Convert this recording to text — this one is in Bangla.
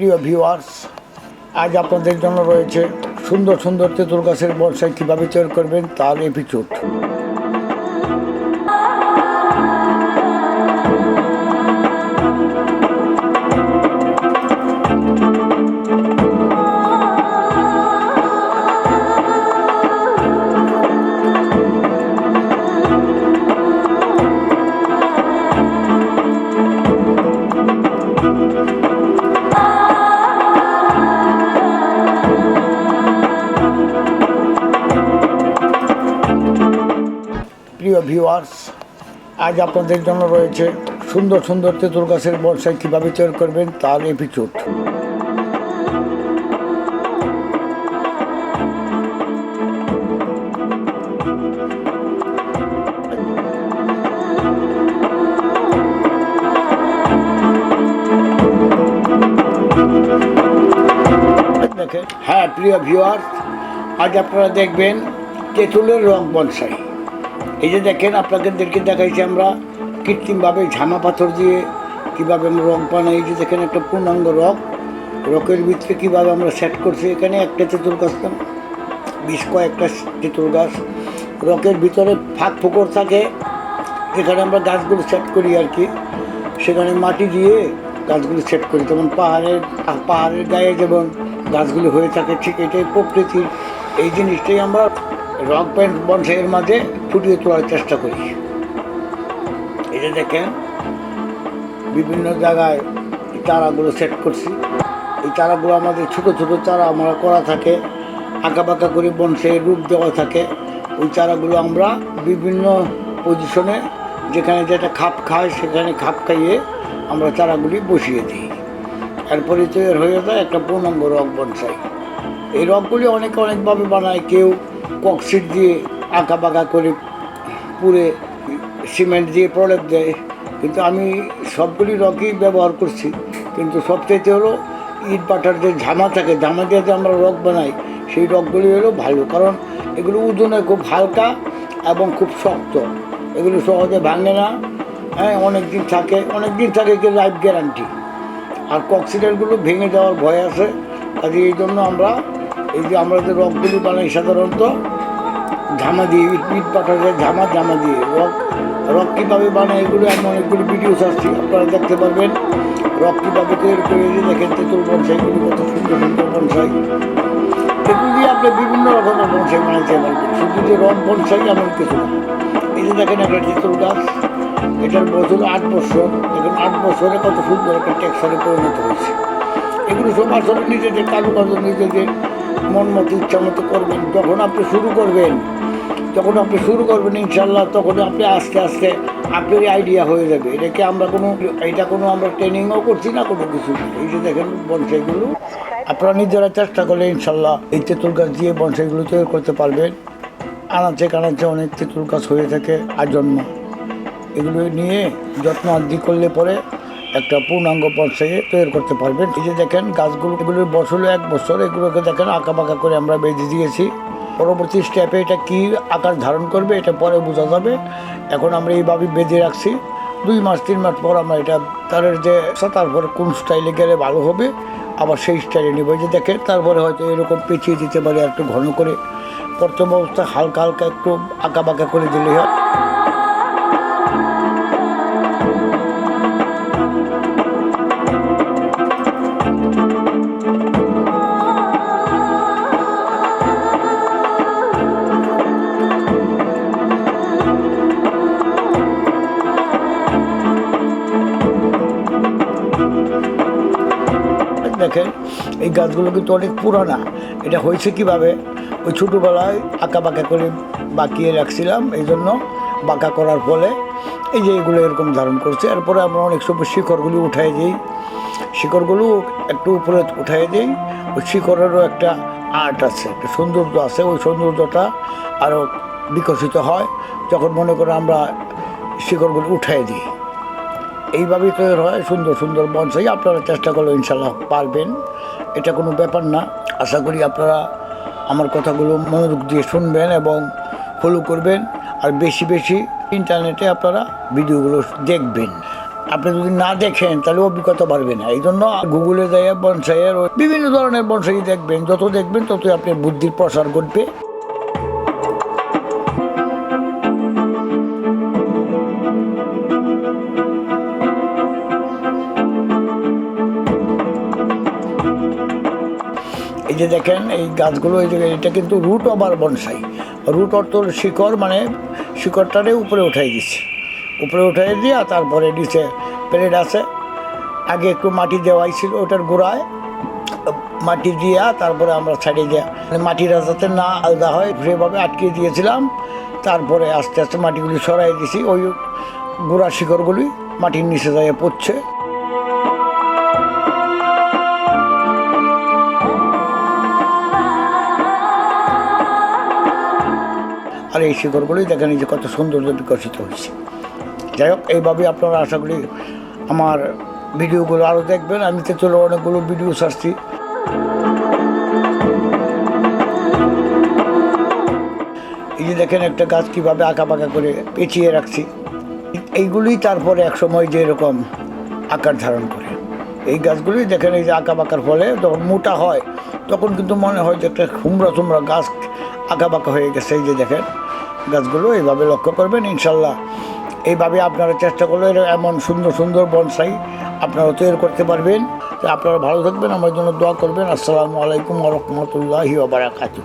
প্রিয় ভিউয়ার্স আজ আপনাদের জন্য রয়েছে সুন্দর সুন্দর তেঁতুল গাছের বনসাই কীভাবে তৈরি করবেন তার এপিচোড প্রিয় ভিউয়ার্স আজ আপনাদের জন্য রয়েছে সুন্দর সুন্দর তেঁতুল গাছের বনসাই কীভাবে তৈরি করবেন তার দেখেন হ্যাঁ প্রিয় ভিউয়ার্স আজ আপনারা দেখবেন তেঁতুলের রং বনসাই এই যে দেখেন, আপনাদেরকে দেখাইছি আমরা কৃত্রিমভাবে ঝামা পাথর দিয়ে কীভাবে আমরা রং বানাই। এই যে দেখেন, একটা পূর্ণাঙ্গ রক। রকের ভিতরে কীভাবে আমরা সেট করছি, এখানে একটা তেঁতুল গাছ বিশ কয়েকটা তেঁতুল গাছ। রকের ভিতরে ফাঁক ফোকর থাকে, যেখানে আমরা গাছগুলো সেট করি আর কি। সেখানে মাটি দিয়ে গাছগুলো সেট করি। যেমন পাহাড়ের পাহাড়ের গায়ে যেমন গাছগুলো হয়ে থাকে, ঠিক এটাই প্রকৃতির। এই জিনিসটাই আমরা রক প্যান্ট বনসাইয়ের মাঝে ফুটিয়ে তোলার চেষ্টা করি এটা দেখেন, বিভিন্ন জায়গায় এই চারাগুলো সেট করছি। এই চারাগুলো আমাদের ছোটো ছোটো চারা আমরা করা থাকে আঁকা বাঁকা করে বনসাইয়ের রূপ দেওয়া থাকে। ওই চারাগুলো আমরা বিভিন্ন পজিশনে যেখানে যেটা খাপ খায়, সেখানে খাপ খাইয়ে আমরা চারাগুলি বসিয়ে দিই। এরপরে তৈরি হয়ে যায় একটা পূর্ণাঙ্গ রক বনসাই। এই রকগুলি অনেকে অনেকভাবে বানায়, কেউ ককশিট দিয়ে আঁকা বাঁকা করে পুরে সিমেন্ট দিয়ে প্রলেপ দেয়। কিন্তু আমি সবগুলি রকই ব্যবহার করছি। কিন্তু সবচাইতে হলো ইট পাটার যে ঝামা থাকে, ঝামা দিয়ে যে আমরা রক বানাই, সেই রকগুলি হলো ভালো। কারণ এগুলো ওজনে খুব হালকা এবং খুব শক্ত। এগুলো সহজে ভাঙে না। হ্যাঁ অনেক দিন থাকে। অনেক দিন থাকে কি লাইফ গ্যারান্টি আর কক্সিডেন্টগুলো ভেঙে যাওয়ার ভয় আছে। কাজে এই জন্য আমরা এই যে আমরা যে রকগুলি বানাই সাধারণত, ঝামা দিয়ে, ইট ইট পাঠাতে ঝামা জামা দিয়ে। রক রক কীভাবে বানায় এগুলো আমি অনেকগুলো ভিডিও ছাড়ছি আপনারা দেখতে পারবেন। রক কীভাবে তৈরি করে দেখেন তেঁতুল বনসাইগুলি কত সুন্দর সুন্দর বনসাই। এগুলো দিয়ে আপনি বিভিন্ন রকমের বনসাই বানাইতে পারবেন। শুধু যে রক বনসাই এমন কিছু না। এই যে দেখেন একটা তেঁতুল গাছ, এটার বছর আট বছর। দেখুন আট বছরে কত সুন্দর একটা টেক্সারে পরিণত হয়েছে। এগুলো সব আসলে নিজেদের কারুকার্য, নিজেদের মন মতো ইচ্ছা মতো করবেন। যখন আপনি শুরু করবেন, যখন আপনি শুরু করবেন ইনশাল্লাহ তখন আপনি আস্তে আস্তে আপনারই আইডিয়া হয়ে যাবে। এটাকে আমরা কোনো, এটা কোনো আমরা ট্রেনিংও করছি না কোনো কিছু। এই যে দেখেন বনসাইগুলো। আপনারা নিজেরা চেষ্টা করলে ইনশাল্লাহ এই তেঁতুল গাছ দিয়ে বনসাইগুলো তৈরি করতে পারবেন। আনাচে কানাচে অনেক তেঁতুল গাছ হয়ে থাকে আজন্ম। এগুলো নিয়ে যত্ন আদি করলে পরে একটা পূর্ণাঙ্গ পর্যায়ে তৈরি করতে পারবেন। এই যে দেখেন, গাছগুলো এগুলোর বছর এক বছর এগুলোকে দেখেন আঁকা বাঁকা করে আমরা বেঁধে দিয়েছি। পরবর্তী স্টেপে এটা কি আকার ধারণ করবে, এটা পরে বোঝা যাবে। এখন আমরা এইভাবে বেঁধে রাখছি। দুই মাস, তিন মাস পর আমরা এটা, তারের যে তারপরে কোন স্টাইলে গেলে ভালো হবে, আবার সেই স্টাইলে নেব। যে দেখেন, তারপরে হয়তো এরকম পেঁচিয়ে দিতে পারে একটু ঘন করে। প্রথম অবস্থা হালকা হালকা একটু আঁকা বাঁকা করে দিলেই হয়। দেখেন, এই গাছগুলো কিন্তু অনেক পুরানা। এটা হয়েছে কীভাবে? ওই ছোটোবেলায় আঁকা বাঁকা করে বাঁকিয়ে রাখছিলাম এই জন্য বাঁকা করার ফলে। এই যে এগুলো এরকম ধারণ করছে। এরপরে আমরা অনেক সময় শিকড়গুলি উঠাই দিই। শিকড়গুলো একটু উপরে উঠাই দিই। ওই শিকড়েরও একটা আর্ট আছে, একটা সৌন্দর্য আছে। ওই সৌন্দর্যটা আরও বিকশিত হয়। যখন মনে করে আমরা শিকড়গুলো উঠাই দিই। এইভাবেই তৈরি হয়। সুন্দর সুন্দর বনসাই আপনারা চেষ্টা করলে ইনশাল্লাহ পারবেন। এটা কোনো ব্যাপার না। আশা করি আপনারা আমার কথাগুলো মনোযোগ দিয়ে শুনবেন এবং ফলো করবেন। আর বেশি বেশি ইন্টারনেটে আপনারা ভিডিওগুলো দেখবেন। আপনি যদি না দেখেন, তাহলে অভিজ্ঞতা বাড়বে না। এই জন্য গুগলে যাইয়া বনসাইয়ের বিভিন্ন ধরনের বনসাই দেখবেন। যত দেখবেন, ততই আপনার বুদ্ধির প্রসার ঘটবে। এই যে দেখেন, এই গাছগুলো, এই যে এটা কিন্তু রুট ওভার বনসাই রুট অর্থ শিকড় মানে শিকড়টারে উপরে উঠাই দিচ্ছে। উপরে উঠাই দিয়ে তারপরে নিচে প্লেট আছে। আগে একটু মাটি দেওয়াই ছিল ওটার গোড়ায়। মাটি দিয়া তারপরে আমরা ছাড়িয়ে দেওয়া মানে মাটিটা যাতে না আলাদা হয় সেভাবে আটকে দিয়েছিলাম, তারপরে আস্তে আস্তে মাটিগুলি সরাই দিছি। ওই গোড়া শিকড়গুলি মাটির নিচে যায় পড়ছে। আর এই শিকড়গুলোই দেখেন যে কত সৌন্দর্য বিকশিত হয়েছে। যাই হোক, এইভাবে আপনারা আশা করি আমার ভিডিওগুলো আরও দেখবেন। আমি তো চলো অনেকগুলো ভিডিও ছাড়ছি। এই যে দেখেন একটা গাছ কীভাবে আঁকা পাকা করে পেঁচিয়ে রাখছি। এইগুলি তারপরে এক সময় যে এরকম আকার ধারণ করে। এই গাছগুলি দেখেন এই যে আঁকা বাঁকার ফলে যখন মোটা হয়, তখন কিন্তু মনে হয় যে একটা হুমড়া তুমড়া গাছ আঁকা বাঁকা হয়ে গেছে। এই যে দেখেন গাছগুলো এইভাবে লক্ষ্য করবেন, ইনশাল্লাহ। এইভাবে আপনারা চেষ্টা করলে এমন সুন্দর সুন্দর বনসাই আপনারা তৈরি করতে পারবেন। আপনারা ভালো থাকবেন, আমার জন্য দোয়া করবেন। আসসালামু আলাইকুম রহমতুল্লাহি বারাকাতু